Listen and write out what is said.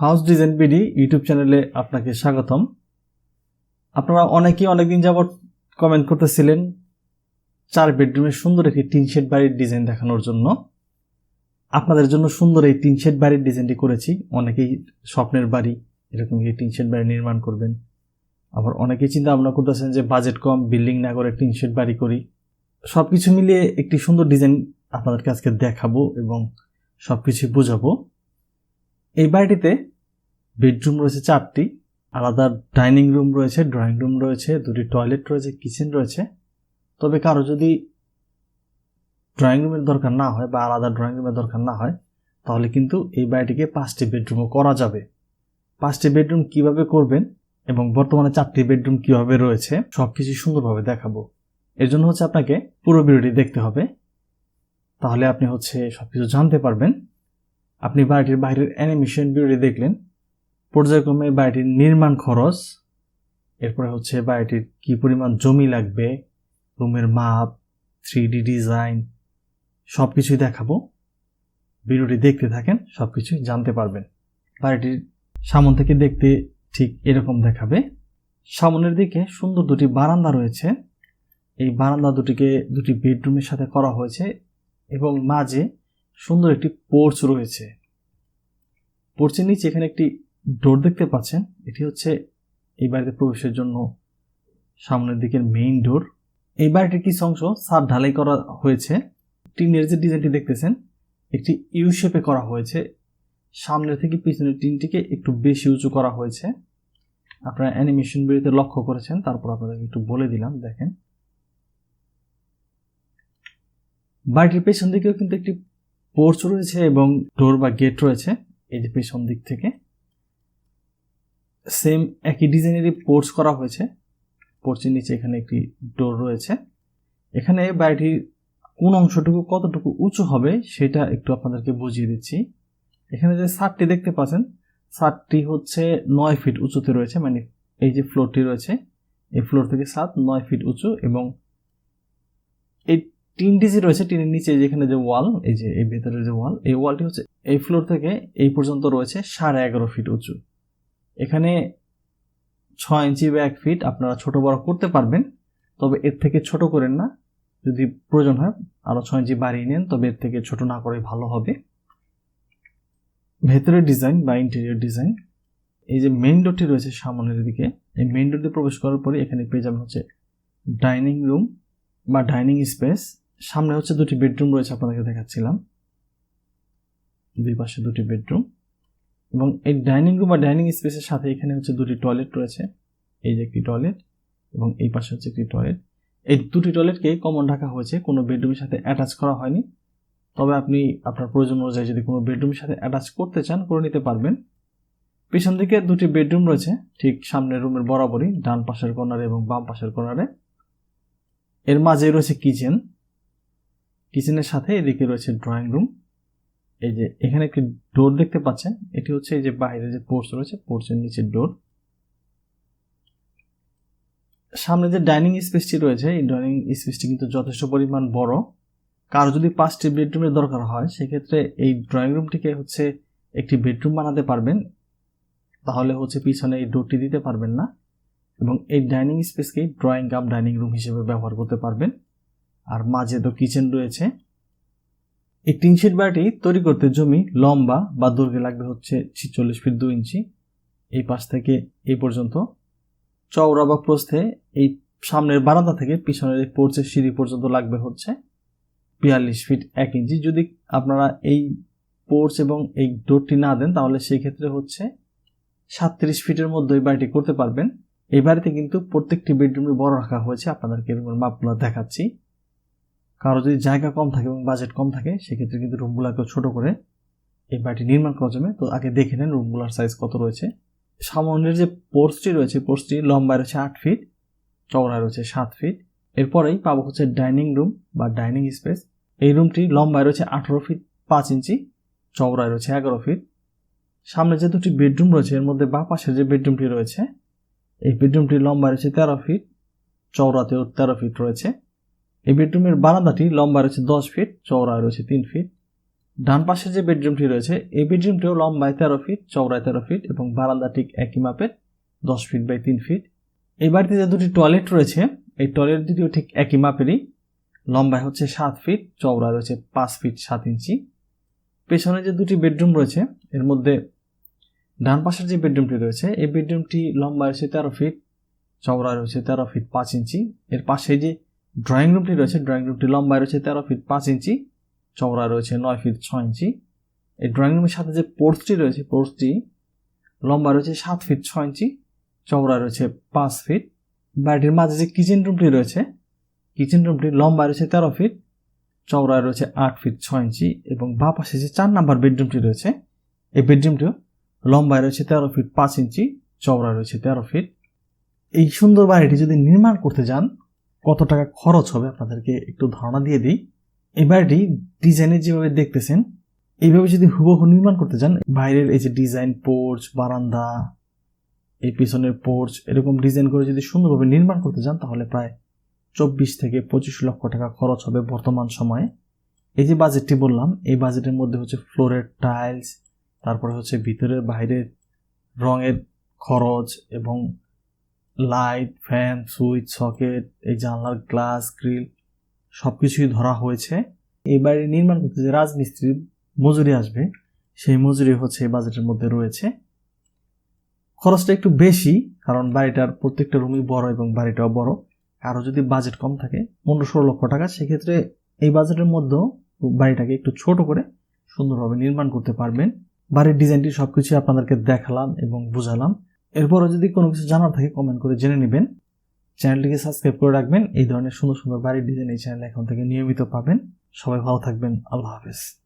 House design BD YouTube চ্যানেলে আপনাকে স্বাগতম। আপনারা অনেকেই অনেকদিন যাবৎ কমেন্ট করতেছিলেন চার বেডরুমের সুন্দর একটি টিন শেড বাড়ির ডিজাইন দেখানোর জন্য। আপনাদের জন্য সুন্দর এই টিন শেড বাড়ির ডিজাইনটি করেছি। অনেকেই স্বপ্নের বাড়ি এরকম এই টিন শেড বাড়ি নির্মাণ করবেন। আবার অনেকেই চিন্তা ভাবনা করতেছেন যে বাজেট কম বিল্ডিং না করে টিন শেড বাড়ি করি। সব কিছু মিলিয়ে একটি সুন্দর ডিজাইন আপনাদেরকে আজকে দেখাবো এবং সব কিছু বোঝাবো। এই বাড়িটিতে বেডরুম রয়েছে চারটি, আলাদা ডাইনিং রুম রয়েছে, ড্রয়িং রুম রয়েছে, দুটি টয়লেট রয়েছে, কিচেন রয়েছে। তবে কারও যদি ড্রয়িং রুমের দরকার না হয় বা আলাদা ড্রয়িং রুমের দরকার না হয়, তাহলে কিন্তু এই বাড়িটিকে পাঁচটি বেডরুমও করা যাবে। পাঁচটি বেডরুম কীভাবে করবেন এবং বর্তমানে চারটি বেডরুম কীভাবে রয়েছে সব কিছু সুন্দরভাবে দেখাবো। এর জন্য হচ্ছে আপনাকে পুরো ভিডিওটি দেখতে হবে। তাহলে আপনি হচ্ছে সব কিছু জানতে পারবেন। আপনি বাড়িটির বাইরের অ্যানিমেশন ভিডিওটি দেখলেন। পর্যায়ক্রমে বাড়িটির নির্মাণ খরচ, এরপরে হচ্ছে বাড়িটির কি পরিমাণ জমি লাগবে, রুমের মাপ থ্রি ডি ডিজাইন সব কিছুই দেখাবো। ভিডিওটি দেখতে থাকেন সব কিছুই জানতে পারবেন। বাড়িটির সামন থেকে দেখতে ঠিক এরকম দেখাবে। সামনের দিকে সুন্দর দুটি বারান্দা রয়েছে। এই বারান্দা দুটিকে দুটি বেডরুমের সাথে করা হয়েছে এবং মাঝে সুন্দর একটি পোর্চ রয়েছে। পোর্চের নিচে এখানে একটি ডোর দেখতে পাচ্ছেন। এটি হচ্ছে এই বাড়িতে প্রবেশের জন্য সামনের দিকের মেইন ডোর এই বাড়িটির কিছু অংশ সার ঢালাই করা হয়েছে। টিনের যে ডিজাইনটি দেখতেছেন। একটি ইউ শেপে করা হয়েছে। সামনের থেকে পিছনের টিনটিকে একটু বেশি উঁচু করা হয়েছে। আপনারা অ্যানিমেশন বেরিতে লক্ষ্য করেছেন, তারপর আপনাদেরকে একটু বলে দিলাম, দেখেন। বাড়িটির পেছন দিকেও কিন্তু একটি পোর্চ রয়েছে এবং ডোর বা গেট রয়েছে, এই যে পেছন দিক থেকে। সেম একই ডিজাইনেরই পোর্চ করা হয়েছে। পোর্চের নিচে এখানে একটি ডোর রয়েছে। এখানে বাড়িটির কোন অংশটুকু কতটুকু উঁচু হবে, সেটা একটু আপনাদেরকে বুঝিয়ে দিচ্ছি। এখানে যে সারটি দেখতে পাচ্ছেন সারটি হচ্ছে নয় ফিট উঁচুতে রয়েছে মানে এই যে ফ্লোরটি রয়েছে, এই ফ্লোর থেকে সাত নয় ফিট উঁচু এবং টিনটি যে রয়েছে টিনের নিচে যেখানে যে ওয়াল এই যে, এই ভেতরের যে ওয়াল এই ওয়ালটি হচ্ছে এই ফ্লোর থেকে এই পর্যন্ত রয়েছে সাড়ে এগারো ফিট উঁচু। এখানে ছয় ইঞ্চি বা এক ফিট আপনারা ছোট বড় করতে পারবেন, তবে এর থেকে ছোট করেন না। যদি প্রয়োজন হয় আরও ছয় ইঞ্চি বাড়িয়ে নেন, তবে এর থেকে ছোট না করে ভালো হবে। ভেতরের ডিজাইন বা ইন্টেরিয়র ডিজাইন এই যে মেইন ডোরটি রয়েছে সামনের দিকে, এই মেইন ডোর দিয়ে প্রবেশ করার পরে এখানে পেয়ে যাবেন হচ্ছে ডাইনিং রুম বা ডাইনিং স্পেস সামনে হচ্ছে দুটি বেডরুম রয়েছে আপনাদেরকে দেখাচ্ছিলাম। দুই পাশে দুটি বেডরুম এবং এই ডাইনিং রুম বা ডাইনিং স্পেসের সাথে এখানে হচ্ছে দুটি টয়লেট রয়েছে। এই যে একটি টয়লেট এবং এই পাশে হচ্ছে একটি টয়লেট। এই দুটি টয়লেটকে কমন রাখা হয়েছে, কোনো বেডরুমের সাথে অ্যাটাচ করা হয়নি। তবে আপনি, আপনার প্রয়োজন অনুযায়ী যদি কোনো বেডরুমের সাথে অ্যাটাচ করতে চান, করে নিতে পারবেন। পিছন দিকে দুটি বেডরুম রয়েছে, ঠিক সামনের রুমের বরাবরই, ডান পাশের কর্নারে এবং বাম পাশের কর্নারে। এর মাঝে রয়েছে কিচেন। কিচেনের সাথে এদিকে রয়েছে ড্রয়িং রুম এই যে এখানে একটি ডোর দেখতে পাচ্ছেন। এটি হচ্ছে এই যে বাইরে যে পোর্চ রয়েছে পোর্চের নিচের ডোর সামনে যে ডাইনিং স্পেসটি রয়েছে, এই ডাইনিং স্পেসটি কিন্তু যথেষ্ট পরিমাণ বড়। কারও যদি পাঁচটি বেডরুমের দরকার হয়, সেক্ষেত্রে এই ড্রয়িং রুমটিকে হচ্ছে একটি বেডরুম বানাতে পারবেন। তাহলে হচ্ছে পিছনে এই ডোরটি দিতে পারবেন না। এবং এই ডাইনিং স্পেসকেই ড্রয়িং কাম ডাইনিং রুম হিসেবে ব্যবহার করতে পারবেন। আর মাঝে তো কিচেন রয়েছে। এই টিন শেড বাড়িটি তৈরি করতে জমি লম্বা বা দৈর্ঘ্যে লাগবে হচ্ছে ছিচল্লিশ ফিট দু ইঞ্চি। এই পাশ থেকে এই পর্যন্ত। চওড়া বা প্রস্থে এই সামনের বারান্দা থেকে পিছনের এই পোর্চের সিঁড়ি পর্যন্ত লাগবে হচ্ছে বিয়াল্লিশ ফিট এক ইঞ্চি। যদি আপনারা এই পোর্চ এবং এই ডোরটি না দেন, তাহলে সেই ক্ষেত্রে হচ্ছে সাতত্রিশ ফিটের মধ্যে এই বাড়িটি করতে পারবেন। এই বাড়িতে কিন্তু প্রত্যেকটি বেডরুমে বড় রাখা হয়েছে। আপনাদেরকে এরকম মাপগুলো দেখাচ্ছি। কারও যদি জায়গা কম থাকে এবং বাজেট কম থাকে, সেক্ষেত্রে কিন্তু রুমগুলোকেও ছোট করে এই বাড়িটি নির্মাণ করা যাবে। তো আগে দেখে নেন রুমগুলোর সাইজ কত রয়েছে। সামনের যে পোর্সটি রয়েছে পোর্সটি লম্বায় রয়েছে আট ফিট চওড়ায় রয়েছে সাত ফিট এরপরেই পাবো হচ্ছে ডাইনিং রুম বা ডাইনিং স্পেস এই রুমটি লম্বায় রয়েছে আঠারো ফিট পাঁচ ইঞ্চি, চওড়ায় রয়েছে এগারো ফিট সামনে যে দুটি বেডরুম রয়েছে, এর মধ্যে বা পাশের যে বেডরুমটি রয়েছে, এই বেডরুমটি লম্বায় রয়েছে তেরো ফিট চওড়াতেও তেরো ফিট রয়েছে। এই বেডরুমের বারান্দাটি লম্বা রয়েছে দশ ফিট, চওড়ায় রয়েছে তিন ফিট। ডান পাশে যে বেডরুমটি রয়েছে, এই বেডরুমটিও লম্বায় তেরো ফিট, চওড়ায় তেরো ফিট এবং বারান্দা ঠিক একই মাপের, দশ ফিট বাই তিন ফিট। এই বাড়িতে যে দুটি টয়লেট রয়েছে, এই টয়লেট দুটিও ঠিক একই মাপেরই। লম্বায় হচ্ছে সাত ফিট চওড়া রয়েছে পাঁচ ফিট সাত ইঞ্চি। পেছনে যে দুটি বেডরুম রয়েছে, এর মধ্যে ডান পাশের যে বেডরুমটি রয়েছে, এই বেডরুমটি লম্বা রয়েছে তেরো ফিট চওড়া রয়েছে তেরো ফিট পাঁচ ইঞ্চি। এর পাশে যে ড্রয়িং রুমটি রয়েছে ড্রয়িং রুমটি লম্বায় রয়েছে তেরো ফিট পাঁচ ইঞ্চি চওড়া রয়েছে নয় ফিট ছয় ইঞ্চি। এই ড্রয়িং রুমের সাথে যে পোর্টসটি রয়েছে পোর্টসটি লম্বা রয়েছে সাত ফিট ছয় ইঞ্চি চওড়া রয়েছে পাঁচ ফিট বাড়িটির মাঝে যে কিচেন রুমটি রয়েছে কিচেন রুমটি লম্বা রয়েছে তেরো ফিট চওড়া রয়েছে আট ফিট ছয় ইঞ্চি এবং বা পাশে যে চার নাম্বার বেডরুমটি রয়েছে, এই বেডরুমটিও লম্বায় রয়েছে তেরো ফিট পাঁচ ইঞ্চি চওড়া রয়েছে তেরো ফিট এই সুন্দর বাড়িটি যদি নির্মাণ করতে যান কত টাকা খরচ হবে আপনাদেরকে একটু ধারণা দিয়ে দিই। এই বাড়িটি ডিজাইনে যেভাবে দেখতেছেন, এইভাবে যদি হুবহু নির্মাণ করতে চান, বাইরের এই যে ডিজাইন পোর্চ বারান্দা, এই পিছনের পোর্চ এরকম ডিজাইন করে যদি সুন্দরভাবে নির্মাণ করতে চান, তাহলে প্রায় চব্বিশ থেকে পঁচিশ লক্ষ টাকা খরচ হবে বর্তমান সময়ে। এই যে বাজেটটি বললাম, এই বাজেটের মধ্যে হচ্ছে ফ্লোরের টাইলস তারপরে হচ্ছে ভিতরের, বাইরের রঙের খরচ এবং লাইট, ফ্যান, সুইচ, সকেট, এই জানলার গ্লাস, গ্রিল সব কিছুই ধরা হয়েছে। এই বাড়ি নির্মাণ করতে যে রাজমিস্ত্রির মজুরি আসবে, সেই মজুরি হচ্ছে এই বাজেটের মধ্যে রয়েছে। খরচটা একটু বেশি, কারণ বাড়িটার প্রত্যেকটা রুমই বড় এবং বাড়িটাও বড়। আরও যদি বাজেট কম থাকে পনেরো ষোলো লক্ষ টাকা, সেক্ষেত্রে এই বাজেটের মধ্যেও বাড়িটাকে একটু ছোট করে সুন্দরভাবে নির্মাণ করতে পারবেন। বাড়ির ডিজাইনটি সব কিছুই আপনাদেরকে দেখালাম এবং বুঝালাম। এরপরও যদি কোনো কিছু জানার থাকে কমেন্ট করে জেনে নেবেন। চ্যানেলটিকে সাবস্ক্রাইব করে রাখবেন। এই ধরনের সুন্দর সুন্দর বাড়ির ডিজাইন এই চ্যানেল এখন থেকে নিয়মিত পাবেন। সবাই ভালো থাকবেন। আল্লাহ হাফেজ।